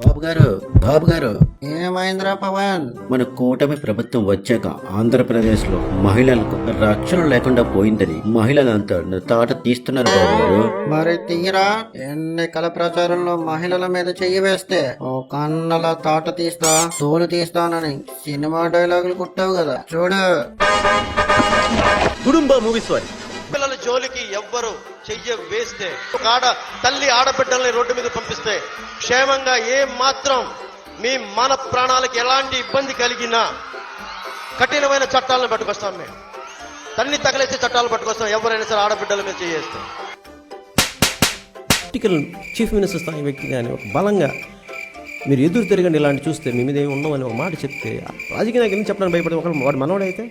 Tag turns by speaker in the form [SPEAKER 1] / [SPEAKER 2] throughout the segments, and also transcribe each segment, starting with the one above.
[SPEAKER 1] బాబు గారు బాబు గారు
[SPEAKER 2] ఏమైందిరా పవన్?
[SPEAKER 1] మన కూటమి ప్రభుత్వం వచ్చాక ఆంధ్రప్రదేశ్లో మహిళలకు రక్షణ లేకుండా పోయిందని మహిళలంతా తాట తీస్తున్నారు బాబు గారు
[SPEAKER 2] మరి తీరా? ఎన్నికల ప్రచారంలో మహిళల మీద చెయ్యి వేస్తే ఓ కన్నల తాట తీస్తా తోలు తీస్తానని సినిమా డైలాగులు కుట్టావు కదా. చూడు.
[SPEAKER 3] కుటుంబ మూవీస్ వారి.
[SPEAKER 4] జోలికి ఎవ్వరు చెయ్య వేస్తే ఒక ఆడ తల్లి ఆడబిడ్డల్ని రోడ్డు మీద పంపిస్తే క్షేమంగా ఏ మాత్రం మీ మన ప్రాణాలకు ఎలాంటి ఇబ్బంది కలిగినా కఠినమైన చట్టాలను పట్టుకొస్తాం మేము. తన్ని తగలేసే చట్టాలు పట్టుకొస్తాం ఎవరైనా సరే ఆడబిడ్డల మీద చేయేస్తాం.
[SPEAKER 3] పొలిటికల్ చీఫ్ మినిస్టర్ స్థాయి వ్యక్తి కానీ ఒక బలంగా మీరు ఎదురు తిరగండి ఇలాంటి చూస్తే మీ మీద ఏమి ఉండవని ఒక మాట చెప్తే రాజకీయ నాయకులు చెప్పడానికి భయపడే ఒకడు వాడు మనవాడైతే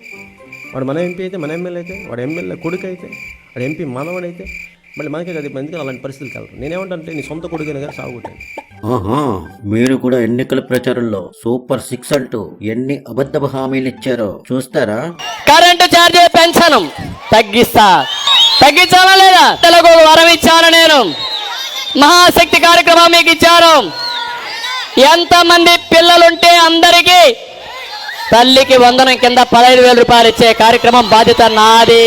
[SPEAKER 3] వాడు మన ఎంపీ అయితే మన ఎమ్మెల్యే అయితే వాడు ఎమ్మెల్యే కొడుకు అయితే వాడు ఎంపీ మనవడైతే మళ్ళీ మనకే కదా ఎందుకు అలాంటి పరిస్థితులు కలరు నేనేమంటే నీ సొంత కొడుకునే కదా సాగుతాను
[SPEAKER 1] ఆహా మీరు కూడా ఎన్నికల ప్రచారంలో సూపర్ సిక్స్ అంటూ ఎన్ని అబద్ధపు హామీలు ఇచ్చారో చూస్తారా?
[SPEAKER 5] కరెంటు ఛార్జీ పెంచను తగ్గిస్తా. తగ్గించాలా లేదా? తెలుగు వరం ఇచ్చాను నేను. మహాశక్తి కార్యక్రమం మీకు ఇచ్చాను. ఎంతమంది పిల్లలుంటే అందరికీ తల్లికి వందనం కింద పదహైదు వేల రూపాయలు ఇచ్చే కార్యక్రమం బాధ్యత నాది.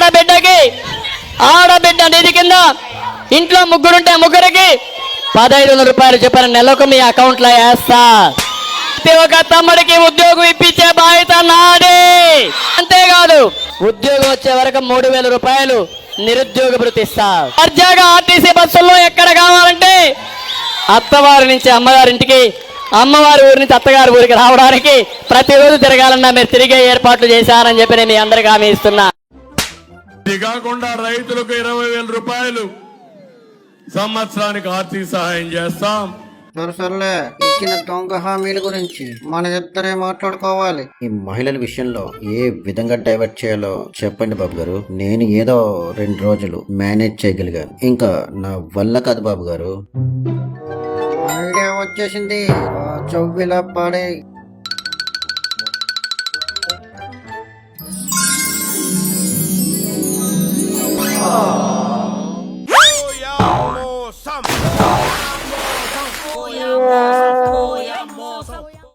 [SPEAKER 5] ఆడబిడ్డకి ఆడబిడ్డ నిధి కింద ఇంట్లో ముగ్గురుంటే ముగ్గురికి పదహైదు వందల రూపాయలు చెప్పిన నెలకు మీ అకౌంట్లో వేస్తా. ప్రతి ఒక్క తమ్ముడికి ఉద్యోగం ఇప్పించే బాధ్యత నాదే. అంతేకాదు ఉద్యోగం వచ్చే వరకు మూడు వేల రూపాయలు నిరుద్యోగ భృతి ఇస్తా. దర్జాగా ఆర్టీసీ బస్సుల్లో ఎక్కడ కావాలంటే అత్తవారి నుంచి అమ్మగారింటికి అమ్మవారి ఊరి నుంచి అత్తగారి ఊరికి రావడానికి ప్రతిరోజు తిరగాలన్నా మీరు తిరిగే ఏర్పాట్లు చేశారని చెప్పి నేను మీ అందరికి హామీ ఇస్తున్నా.
[SPEAKER 6] కాకుండా రైతులకు ఇరవై వేల రూపాయలు సంవత్సరానికి ఆర్థిక సహాయం చేస్తాం.
[SPEAKER 2] సరే సర్లే. ఇచ్చిన దొంగ హామీల గురించి మన ఇద్దరే మాట్లాడుకోవాలి.
[SPEAKER 1] ఈ మహిళల విషయంలో ఏ విధంగా డైవర్ట్ చేయాలో చెప్పండి బాబు గారు. నేను ఏదో రెండు రోజులు మేనేజ్ చేయగలిగాను. ఇంకా నా వల్ల కాదు బాబు గారు.
[SPEAKER 2] ఐడియా వచ్చేసింది. ఆ చెవ్విలా పడే Koyamazsın, koyamazsın.